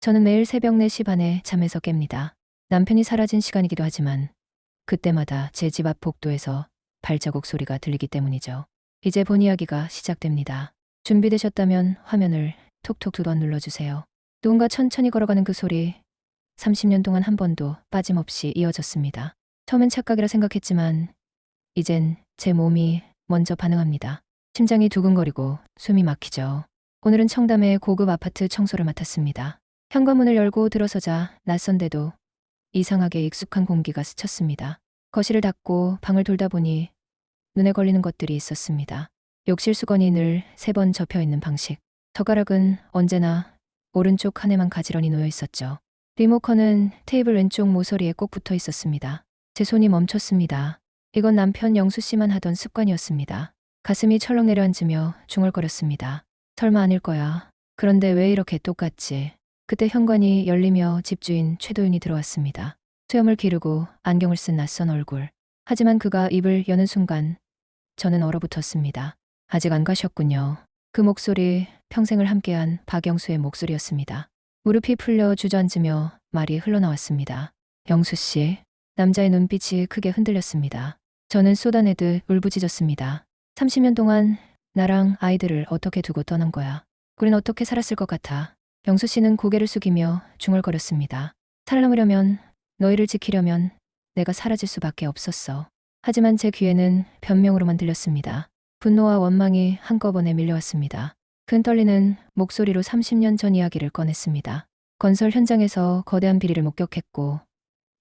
저는 매일 새벽 4시 반에 잠에서 깹니다. 남편이 사라진 시간이기도 하지만 그때마다 제 집 앞 복도에서 발자국 소리가 들리기 때문이죠. 이제 본 이야기가 시작됩니다. 준비되셨다면 화면을 톡톡 두 번 눌러주세요. 누군가 천천히 걸어가는 그 소리 30년 동안 한 번도 빠짐없이 이어졌습니다. 처음엔 착각이라 생각했지만 이젠 제 몸이 먼저 반응합니다. 심장이 두근거리고 숨이 막히죠. 오늘은 청담의 고급 아파트 청소를 맡았습니다. 현관문을 열고 들어서자 낯선데도 이상하게 익숙한 공기가 스쳤습니다. 거실을 닫고 방을 돌다 보니 눈에 걸리는 것들이 있었습니다. 욕실 수건이 늘 세 번 접혀 있는 방식. 젓가락은 언제나 오른쪽 칸에만 가지런히 놓여 있었죠. 리모컨은 테이블 왼쪽 모서리에 꼭 붙어 있었습니다. 제 손이 멈췄습니다. 이건 남편 영수 씨만 하던 습관이었습니다. 가슴이 철렁 내려앉으며 중얼거렸습니다. 설마 아닐 거야. 그런데 왜 이렇게 똑같지? 그때 현관이 열리며 집주인 최도윤이 들어왔습니다. 수염을 기르고 안경을 쓴 낯선 얼굴. 하지만 그가 입을 여는 순간 저는 얼어붙었습니다. 아직 안 가셨군요. 그 목소리 평생을 함께한 박영수의 목소리였습니다. 무릎이 풀려 주저앉으며 말이 흘러나왔습니다. 영수 씨, 남자의 눈빛이 크게 흔들렸습니다. 저는 쏟아내듯 울부짖었습니다. 30년 동안 나랑 아이들을 어떻게 두고 떠난 거야. 우린 어떻게 살았을 것 같아. 영수 씨는 고개를 숙이며 중얼거렸습니다. 살아남으려면, 너희를 지키려면 내가 사라질 수밖에 없었어. 하지만 제 귀에는 변명으로만 들렸습니다. 분노와 원망이 한꺼번에 밀려왔습니다. 큰 떨리는 목소리로 30년 전 이야기를 꺼냈습니다. 건설 현장에서 거대한 비리를 목격했고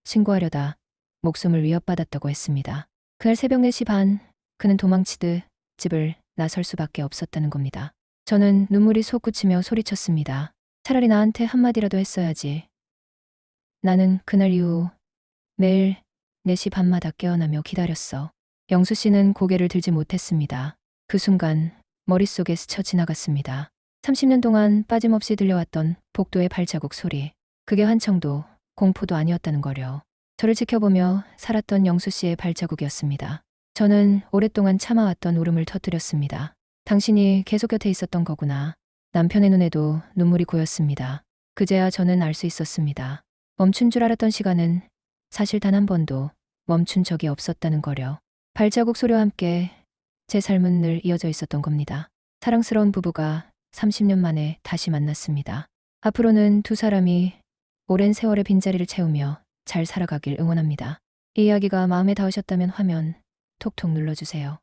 신고하려다 목숨을 위협받았다고 했습니다. 그날 새벽 4시 반 그는 도망치듯 집을 나설 수밖에 없었다는 겁니다. 저는 눈물이 솟구치며 소리쳤습니다. 차라리 나한테 한마디라도 했어야지. 나는 그날 이후 매일 4시 반마다 깨어나며 기다렸어. 영수 씨는 고개를 들지 못했습니다. 그 순간 머릿속에 스쳐 지나갔습니다. 30년 동안 빠짐없이 들려왔던 복도의 발자국 소리. 그게 환청도 공포도 아니었다는 거려. 저를 지켜보며 살았던 영수 씨의 발자국이었습니다. 저는 오랫동안 참아왔던 울음을 터뜨렸습니다. 당신이 계속 곁에 있었던 거구나. 남편의 눈에도 눈물이 고였습니다. 그제야 저는 알 수 있었습니다. 멈춘 줄 알았던 시간은 사실 단 한 번도 멈춘 적이 없었다는 거려. 발자국 소리와 함께 제 삶은 늘 이어져 있었던 겁니다. 사랑스러운 부부가 30년 만에 다시 만났습니다. 앞으로는 두 사람이 오랜 세월의 빈자리를 채우며 잘 살아가길 응원합니다. 이 이야기가 마음에 닿으셨다면 화면 톡톡 눌러주세요.